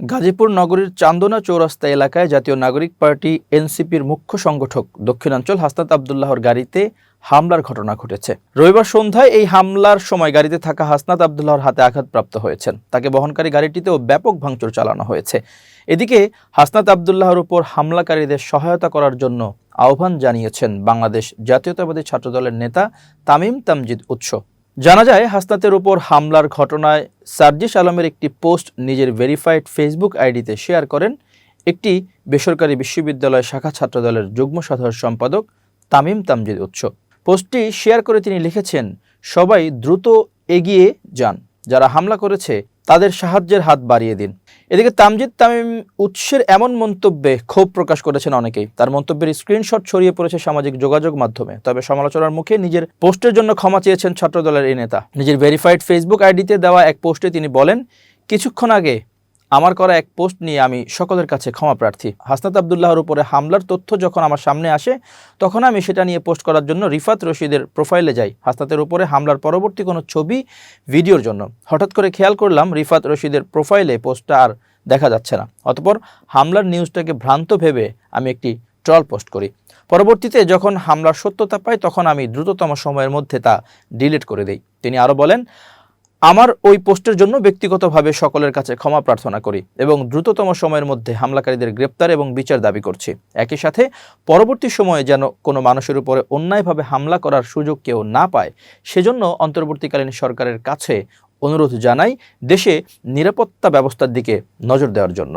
গাজীপুর নগরীর চান্দনা চৌরাস্তা এলাকায় জাতীয় নাগরিক পার্টি এনসিপির মুখ্য সংগঠক দক্ষিণাঞ্চল হাসনাত আবদুল্লাহর গাড়িতে হামলার ঘটনা ঘটেছে। রবিবার সন্ধ্যায় এই হামলার সময় গাড়িতে থাকা হাসনাত আবদুল্লাহর হাতে আঘাতপ্রাপ্ত হয়েছেন। তাকে বহনকারী গাড়িটিতেও ব্যাপক ভাঙচুর চালানো হয়েছে। এদিকে হাসনাত আবদুল্লাহর উপর হামলাকারীদের সহায়তা করার জন্য আহ্বান জানিয়েছেন বাংলাদেশ জাতীয়তাবাদী ছাত্রদলের নেতা তামিম তামজিদ উৎস। জানা যায়, হাসনাতের উপর হামলার ঘটনায় সার্জিস আলমের একটি পোস্ট নিজের ভেরিফাইড ফেসবুক আইডিতে শেয়ার করেন একটি বেসরকারি বিশ্ববিদ্যালয় শাখা ছাত্রদলের যুগ্ম সাধারণ সম্পাদক তামিম তামজিদ উৎস। পোস্টটি শেয়ার করে তিনি লিখেছেন, সবাই দ্রুত এগিয়ে যান, যারা হামলা করেছে তাদের সাহায্যের হাত বাড়িয়ে দিন। এদিকে তামজিদ তামিম উৎসের এমন মন্তব্যে ক্ষোভ প্রকাশ করেছেন অনেকেই। তার মন্তব্যের স্ক্রিনশট ছড়িয়ে পড়েছে সামাজিক যোগাযোগ মাধ্যমে। তবে সমালোচনার মুখে নিজের পোস্টের জন্য ক্ষমা চেয়েছেন ছাত্রদলের এই নেতা। নিজের ভেরিফাইড ফেসবুক আইডিতে দেওয়া এক পোস্টে তিনি বলেন, কিছুক্ষণ আগে আমার করা এক পোস্ট নিয়ে আমি সকলের কাছে ক্ষমা প্রার্থী। হাসনাত আবদুল্লাহর উপরে হামলার তথ্য যখন আমার সামনে আসে, তখন আমি সেটা নিয়ে পোস্ট করার জন্য রিফাত রশিদের প্রোফাইলে যাই, হাসনাতের উপরে হামলার পরবর্তী কোনো ছবি, ভিডিওর জন্য। হঠাৎ করে খেয়াল করলাম রিফাত রশিদের প্রোফাইলে পোস্টটা আর দেখা যাচ্ছে না। অতপর হামলার নিউজটাকে ভ্রান্ত ভেবে আমি একটি ট্রল পোস্ট করি। পরবর্তীতে যখন হামলার সত্যতা পাই, তখন আমি দ্রুততম সময়ের মধ্যে তা ডিলিট করে দেই। তিনি আরও বলেন আমার ওই পোস্টের জন্য ব্যক্তিগতভাবে সকলের কাছে ক্ষমা প্রার্থনা করি এবং দ্রুততম সময়ের মধ্যে হামলাকারীদের গ্রেপ্তার এবং বিচার দাবি করছি। একই সাথে পরবর্তী সময়ে যেন কোনো মানুষের উপরে অন্যায়ভাবে হামলা করার সুযোগ কেউ না পায়, সেজন্য অন্তর্বর্তীকালীন সরকারের কাছে অনুরোধ জানাই দেশে নিরাপত্তা ব্যবস্থার দিকে নজর দেওয়ার জন্য।